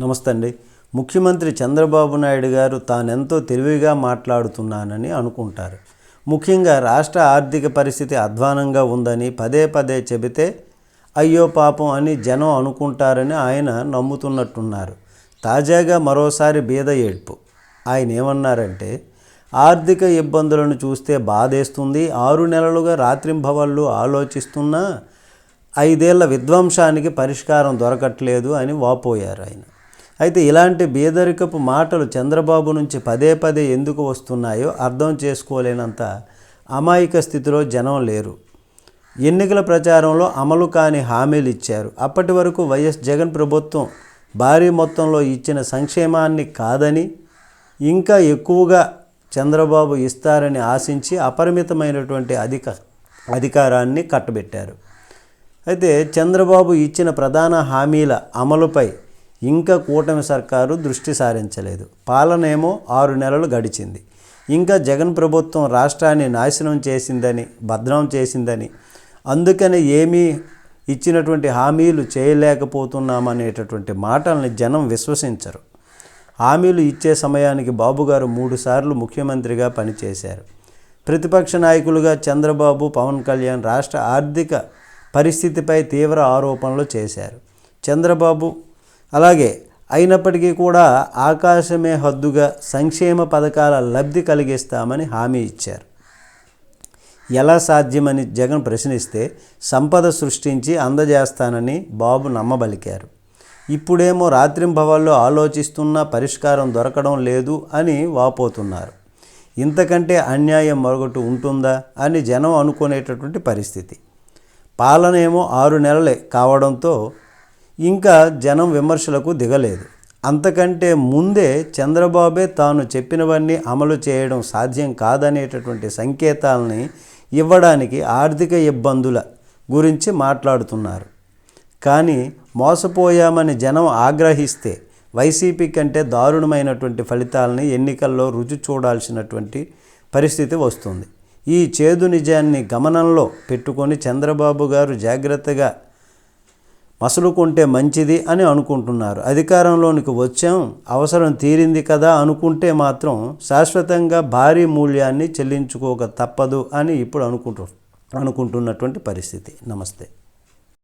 నమస్తే అండి ముఖ్యమంత్రి చంద్రబాబు నాయుడు గారు తానెంతో తెలివిగా మాట్లాడుతున్నానని అనుకుంటారు. ముఖ్యంగా రాష్ట్ర ఆర్థిక పరిస్థితి అధ్వానంగా ఉందని పదే పదే చెబితే అయ్యో పాపం అని జనం అనుకుంటారని ఆయన నమ్ముతున్నట్టున్నారు. తాజాగా మరోసారి బీద ఏడ్పు. ఆయన ఏమన్నారంటే ఆర్థిక ఇబ్బందులను చూస్తే బాధేస్తుంది. ఆరు నెలలుగా రాత్రింభవళ్ళు ఆలోచిస్తున్నా ఐదేళ్ళ విధ్వంసానికి పరిష్కారం దొరకట్లేదు అని వాపోయారు ఆయన. అయితే ఇలాంటి బీదరికపు మాటలు చంద్రబాబు నుంచి పదే పదే ఎందుకు వస్తున్నాయో అర్థం చేసుకోలేనంత అమాయక స్థితిలో జనం లేరు. ఎన్నికల ప్రచారంలో అమలు కాని హామీలు ఇచ్చారు. అప్పటి వరకు వైఎస్ జగన్ ప్రభుత్వం భారీ మొత్తంలో ఇచ్చిన సంక్షేమాన్ని కాదని ఇంకా ఎక్కువగా చంద్రబాబు ఇస్తారని ఆశించి అపరిమితమైనటువంటి అధిక అధికారాన్ని కట్టబెట్టారు. అయితే చంద్రబాబు ఇచ్చిన ప్రధాన హామీల అమలుపై ఇంకా కూటమి సర్కారు దృష్టి సారించలేదు. పాలనేమో ఆరు నెలలు గడిచింది. ఇంకా జగన్ ప్రభుత్వం రాష్ట్రాన్ని నాశనం చేసిందని భద్రం చేసిందని అందుకని ఏమీ ఇచ్చినటువంటి హామీలు చేయలేకపోతున్నామనేటటువంటి మాటల్ని జనం విశ్వసించరు. హామీలు ఇచ్చే సమయానికి బాబుగారు మూడుసార్లు ముఖ్యమంత్రిగా పనిచేశారు. ప్రతిపక్ష నాయకులుగా చంద్రబాబు పవన్ కళ్యాణ్ రాష్ట్ర ఆర్థిక పరిస్థితిపై తీవ్ర ఆరోపణలు చేశారు. చంద్రబాబు అలాగే అయినప్పటికీ కూడా ఆకాశమే హద్దుగా సంక్షేమ పథకాల లబ్ధి కలిగిస్తామని హామీ ఇచ్చారు. ఎలా సాధ్యమని జగన్ ప్రశ్నిస్తే సంపద సృష్టించి అందజేస్తానని బాబు నమ్మబలికారు. ఇప్పుడేమో రాత్రింభవాల్లో ఆలోచిస్తున్నా పరిష్కారం దొరకడం లేదు అని వాపోతున్నారు. ఇంతకంటే అన్యాయం మరొకటి ఉంటుందా అని జనం అనుకునేటటువంటి పరిస్థితి. పాలనేమో ఆరు నెలలే కావడంతో ఇంకా జనం విమర్శలకు దిగలేదు. అంతకంటే ముందే చంద్రబాబే తాను చెప్పినవన్నీ అమలు చేయడం సాధ్యం కాదనేటటువంటి సంకేతాలని ఇవ్వడానికి ఆర్థిక ఇబ్బందుల గురించి మాట్లాడుతున్నారు. కానీ మోసపోయామని జనం ఆగ్రహిస్తే వైసీపీ కంటే దారుణమైనటువంటి ఫలితాలని ఎన్నికల్లో రుచి చూడాల్సినటువంటి పరిస్థితి వస్తుంది. ఈ చేదు నిజాన్ని గమనంలో పెట్టుకొని చంద్రబాబు గారు జాగ్రత్తగా మసలుకుంటే మంచిది అని అనుకుంటున్నారు. అధికారంలోనికి వచ్చాం అవసరం తీరింది కదా అనుకుంటే మాత్రం శాశ్వతంగా భారీ మూల్యాన్ని చెల్లించుకోక తప్పదు అని ఇప్పుడు అనుకుంటు అనుకుంటున్నటువంటి పరిస్థితి. నమస్తే.